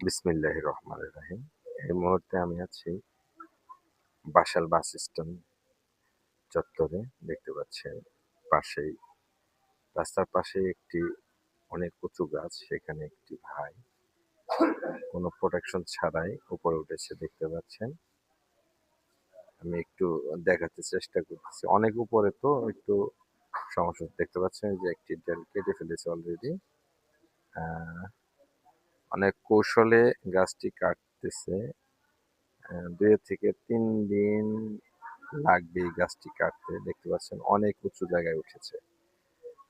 বিসমিল্লাহ রহমান রাহিম। এই মুহূর্তে আমি আছি বাসাল বাস স্ট্যান্ড চত্বরে, দেখতে পাচ্ছেন পাশেই। রাস্তার পাশে একটি অনেক উঁচু গাছ, সেখানে একটি ভাই। কোনো প্রোটেকশন ছাড়াই উপরে উঠেছে, দেখতে পাচ্ছেন। আমি একটু দেখাতে চেষ্টা করতেছি। অনেক উপরে তো একটু সমস্যা, দেখতে পাচ্ছেন যে একটি ডেল কেটে ফেলেছে অলরেডি অনেক কৌশলে গাছটি কাটতেছে। দুই থেকে তিন দিন লাগবে এই গাছটি কাটতে। দেখতে পাচ্ছেন অনেক উঁচু জায়গায় উঠেছে।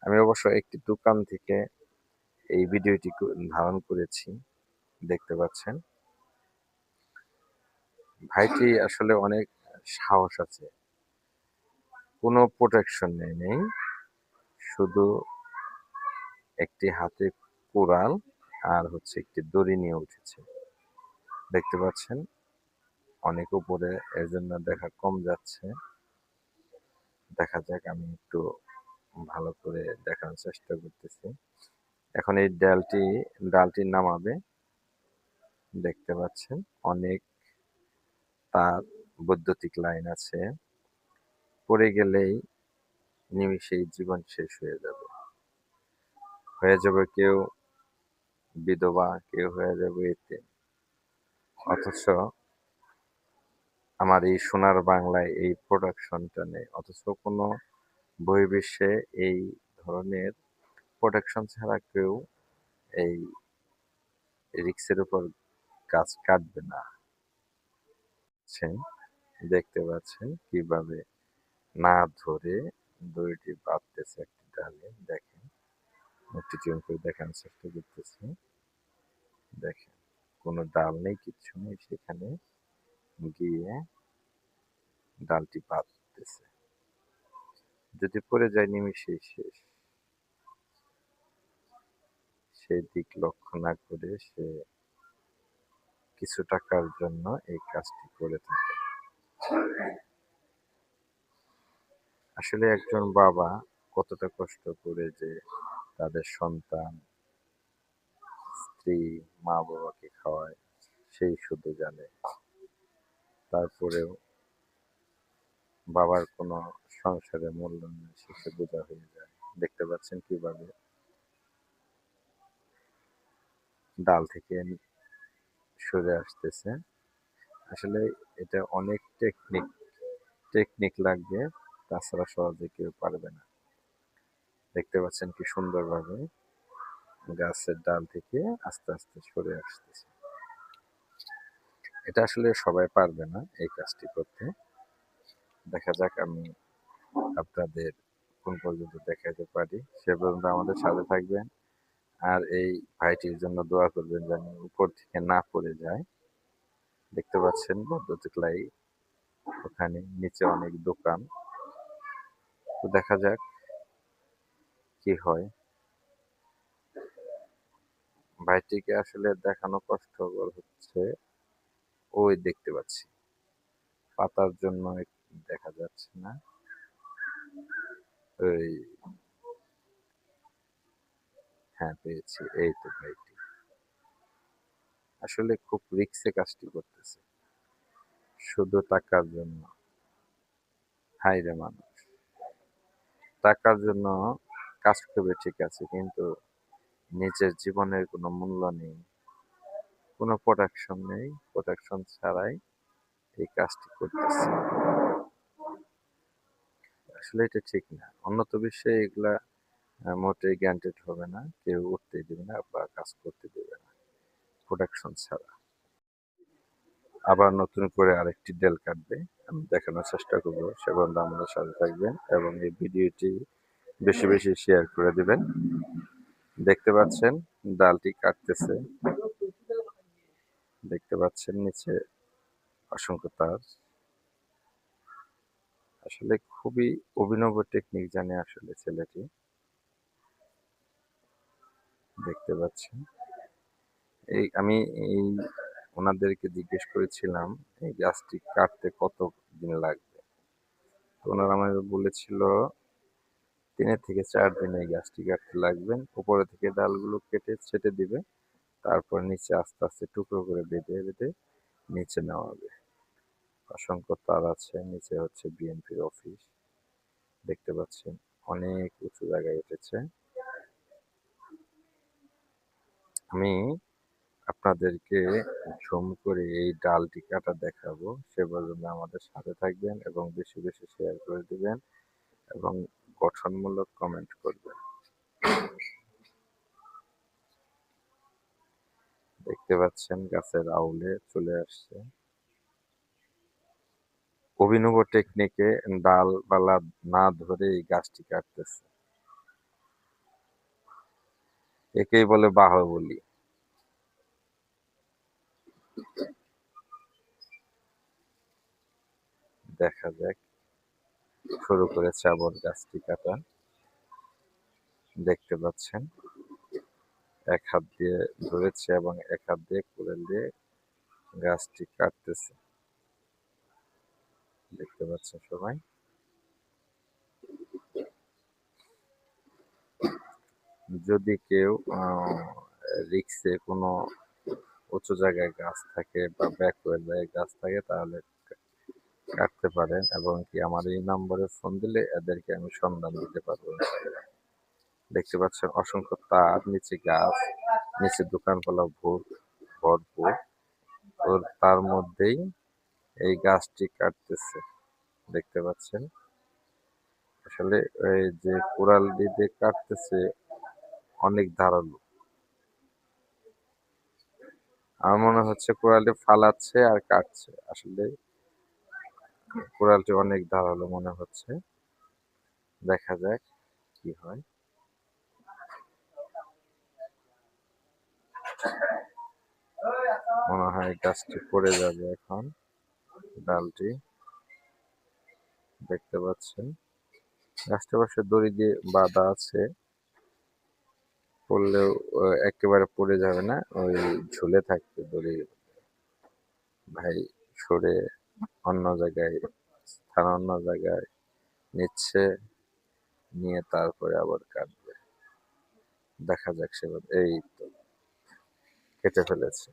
আমি অবশ্য একটি দোকান থেকে এই ভিডিওটি ধারণ করেছি। দেখতে পাচ্ছেন। ভাইটি আসলে অনেক সাহস আছে। কোনো প্রোটেকশন নেই নেই। শুধু একটি হাতে কোরাল আর হচ্ছে একটি দড়ি নিয়ে উঠেছে। দেখতে পাচ্ছেন? অনেক উপরে এর জন্য দেখা কম যাচ্ছে। দেখা যাক, আমি একটু ভালো করে দেখানোর চেষ্টা করতেছি। এখন এই ডালটি ডালটি নামাবে। দেখতে পাচ্ছেন, অনেক তার বৈদ্যুতিক লাইন আছে। পড়ে গেলেই নিমিষেই জীবন শেষ হয়ে যাবে। হয়ে যাবে কেউ বিধবা কেউ হয়ে যাবে এতে। অথচ আমার এই সোনার বাংলায় এই প্রোডাকশনটা নেই। অথচ কোনো বহির্বিশ্বে এই ধরনের প্রোটেকশন ছাড়া কেউ এই রিক্সের উপর গাছ কাটবে না। দেখতে পাচ্ছেন কীভাবে না ধরে দড়িটি বাঁধতেছে একটি ডালে, দেখেন। একটু জুম করে চেষ্টা করতেছি দেখেন, কোনো ডাল নেই নেই, সেখানে গিয়ে ডালটি যদি পড়ে যায় শেষ। সেই দিক লক্ষ্য না করে সে কিছু টাকার জন্য এই কাজটি করে থাকে। আসলে একজন বাবা কতটা কষ্ট করে যে তাদের সন্তান, স্ত্রী মা বাবাকে খাওয়ায়, সেই শুধু জানে তারপরেও বাবার কোনো সংসারে মূল্য নেই, শেষে বোঝা হয়ে যায়। দেখতে পাচ্ছেন কীভাবে? ডাল থেকে সরে আসতেছে। আসলে এটা অনেক টেকনিক টেকনিক লাগবে। তাছাড়া সহজে কেউ পারবে না। দেখতে পাচ্ছেন কি সুন্দরভাবে গাছের ডাল থেকে আস্তে আস্তে সরে আসতেছে। এটা আসলে সবাই পারবে না এই কাজটি করতে। দেখা যাক আমি আপনাদের কোন পর্যন্ত দেখাতে পারি। সে পর্যন্ত আমাদের সাথে থাকবেন। আর এই ভাইটির জন্য দোয়া করবেন যেন উপর থেকে না পড়ে যায়। দেখতে পাচ্ছেন বৈদ্যুতিক লাইট ওখানে নিচে অনেক দোকান। তো দেখা যাক কি হয়? ভাইটিকে আসলে দেখানো কষ্টকর হচ্ছে। ওই দেখতে পাচ্ছি। পাতার জন্য দেখা যাচ্ছে না। ওই হ্যাঁ পেয়েছি। এই তো ভাইটি। আসলে খুব রিক্সে কাজটি করতেছে। শুধু টাকার জন্য। হাইরে মানুষ। টাকার জন্য কাজ করবে ঠিক আছে, কিন্তু নিজের জীবনের কোনো মূল্য নেই। কোনো প্রোটেকশন নেই প্রোটেকশন ছাড়াই এই কাজটি করতেছে। আসলে এটা ঠিক না। উন্নত বিশ্বে এগুলা মোটেই গ্যান্টেড হবে না। কেউ উঠতে দেবে না বা কাজ করতে দেবে না প্রোডাকশন ছাড়া। আবার নতুন করে আরেকটি ডেল কাটবে। আমি দেখানোর চেষ্টা করব। সেগুলো আমাদের সাথে থাকবেন এবং এই ভিডিওটি বেশি বেশি শেয়ার করে দিবেন। দেখতে পাচ্ছেন, ডালটি কাটতেছে। দেখতে পাচ্ছেন নিচে অসংখ্য তার। আসলে খুবই অভিনব টেকনিক জানে আসলে ছেলেটি। দেখতে পাচ্ছেন। এই আমি এই ওনাদেরকে জিজ্ঞেস করেছিলাম, এই গাছটি কাটতে কত দিন লাগবে? তো ওনারা আমাকে বলেছিল তিনের থেকে চার দিন এই গাছটি কাটতে লাগবেন। উপরে থেকে ডালগুলো কেটে ছেটে দিবে। তারপর নিচে আস্তে আস্তে টুকরো করে বেঁধে বেঁধে নিচে নেওয়া হবে অসংখ্য তার আছে, নিচে হচ্ছে বিএনপির অফিস। দেখতে পাচ্ছেন অনেক উঁচু জায়গায় উঠেছে। আমি আপনাদেরকে ঝুম করে এই ডালটি কাটা দেখাবো। সে পর্যন্ত আমাদের সাথে থাকবেন এবং বেশি বেশি শেয়ার করে দিবেন এবং গঠনমূলক কমেন্ট করবেন দেখতে পাচ্ছেন গাছের আউলে চলে আসছে। অভিনব টেকনিকে ডাল বালা না ধরে এই গাছটি কাটতেছে। একেই বলে বাহুবলী। দেখা যাক শুরু করেছে আবার গাছটি কাটা। দেখতে পাচ্ছেন, এক হাত দিয়ে ধরেছে এবং এক হাত দিয়ে কুড়েল দিয়ে গাছটি কাটতেছে। দেখতে পাচ্ছেন সবাই। যদি কেউ রিক্সে কোনো উঁচু জায়গায় গাছ থাকে বা ব্যাকওয়েল গাছ থাকে তাহলে কাটতে পারেন এবং কি আমার এই নম্বরে ফোন দিলে এদেরকে আমি সন্ধান দিতে পারব দেখতে পাচ্ছেন অসংখ্য তার, নিচে গাছ, নিচে দোকানপালা ভোর, ভরপুর। ওর তার মধ্যেই এই গাছটি কাটতেছে, দেখতে পাচ্ছেন? আসলে এই যে কোরাল দিয়ে কাটতেছে, অনেক ধারালো। আমার মনে হচ্ছে কোরালটি ফালাচ্ছে আর কাটছে। আসলে কোরালটি অনেক ধারালো মনে হচ্ছে। দেখা যাক কি হয়। মনে হয় গাছটি পড়ে যাবে এখন, ডালটি। দেখতে পাচ্ছেন। গাছটা পাশে দড়ি দিয়ে বাঁধা আছে। পড়লেও একেবারে পড়ে যাবে না। ওই ঝুলে থাকবে দড়ি। ভাই সরে অন্য জায়গায়, স্থান অন্য জায়গায় নিচ্ছে, নিয়ে তারপরে আবার কাটবে দেখা যাক সে এই তো, কেটে ফেলেছে।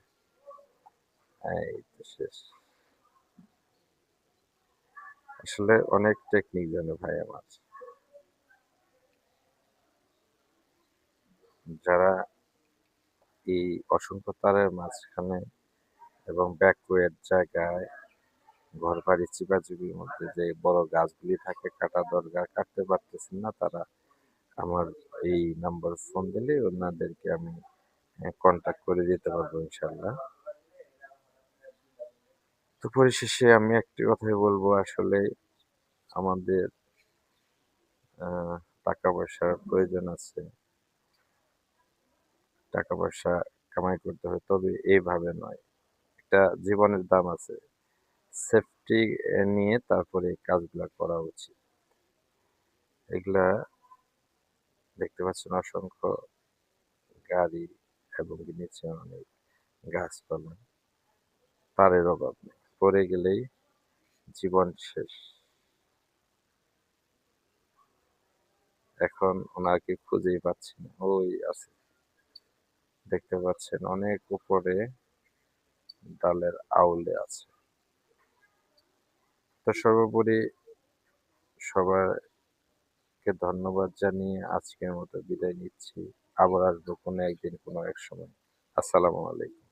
এই তো শেষ। আসলে অনেক টেকনিক জানে ভাই আমার। যারা এই অসংখ্য তারের মাঝখানে এবং ব্যাকওয়েট জায়গায় ঘর বাড়ি চিপাচিপির মধ্যে যে বড় গাছগুলি থাকে, কাটা দরকার কাটতে পারতেছেন না তারা। আমার এই নাম্বার ফোন দিলে ওনাদেরকে আমি কন্ট্যাক্ট করে দিতে পারব ইনশাল্লাহ তো পরিশেষে আমি একটি কথাই বলব, আসলে আমাদের টাকা পয়সার প্রয়োজন আছে। টাকা পয়সা কামাই করতে হবে, তবে এইভাবে নয়। একটা জীবনের দাম আছে। সেফটি নিয়ে তারপরে কাজগুলা করা উচিত। এগুলা দেখতে পাচ্ছেন অসংখ্য গাড়ি এবং নিচে অনেক গাছপালা। তারের অভাব নেই। পড়ে গেলেই জীবন শেষ। এখন ওনাকে খুঁজেই পাচ্ছি না। ওই আছে। দেখতে পাচ্ছেন অনেক উপরে ডালের আউলে আছে। তো সর্বোপরি সবাইকে ধন্যবাদ জানিয়ে আজকের মতো বিদায় নিচ্ছি। আবার আসব কোনো একদিন কোনো এক সময়। আসসালামু আলাইকুম।